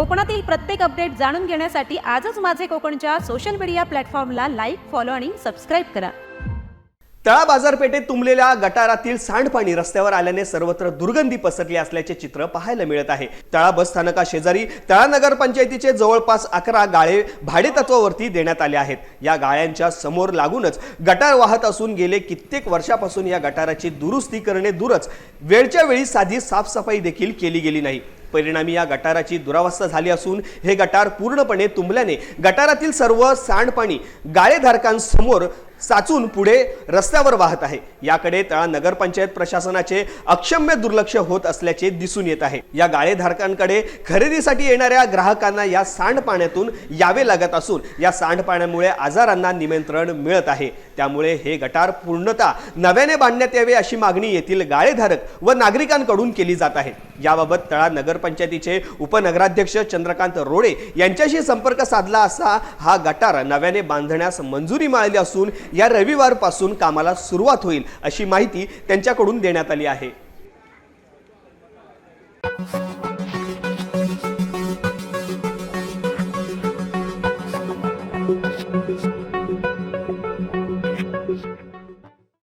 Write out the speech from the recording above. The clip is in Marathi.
कोकणातील प्रत्येक अपडेट जाणून घेण्यासाठी आजच माझे कोकणच्या सोशल मीडिया प्लॅटफॉर्मला लाईक फॉलो आणि सबस्क्राईब करा. तळा बाजारपेठेत तुंबलेल्या गटारातील सांडपाणी रस्त्यावर आल्याने सर्वत्र दुर्गंधी पसरली असल्याचे चित्र पाहायला मिळत आहे. तळा बस स्थानका शेजारी तळा नगर पंचायतीचे जवळपास अकरा गाळे भाडेतत्वावरती देण्यात आले आहेत. या गाळ्यांच्या समोर लागूनच गटार वाहत असून गेले कित्येक वर्षापासून या गटाराची दुरुस्ती करणे दूरच. वेळच्या वेळी साधी साफसफाई देखील केली गेली नाही. परिणामी या गटाराची दुरावस्था झाली असून हे गटार पूर्णपणे तुंबल्याने गटारातील सर्व सांडपाणी गाळेधारकांसमोर साचून पुढे रस्त्यावर वाहत आहे. याकडे तळा नगरपंचायत प्रशासनाचे अक्षम्य दुर्लक्ष होत असल्याचे दिसून येत आहे. या गाळेधारकांकडे खरेदीसाठी येणाऱ्या ग्राहकांना या सांडपाण्यातून यावे लागत असून या सांडपाण्यामुळे आजारांना निमंत्रण मिळत आहे. त्यामुळे हे गटार पूर्णतः नव्याने बांधण्यात यावे अशी मागणी येथील गाळेधारक व नागरिकांकडून केली जात आहे. याबाबत तळा नगरपंचायतीचे उपनगराध्यक्ष चंद्रकांत रोडे यांच्याशी संपर्क साधला असता हा गटार नव्याने बांधण्यास मंजुरी मिळाली असून या रविवारपासून कामाला सुरुवात होईल अशी माहिती त्यांच्याकडून देण्यात आली आहे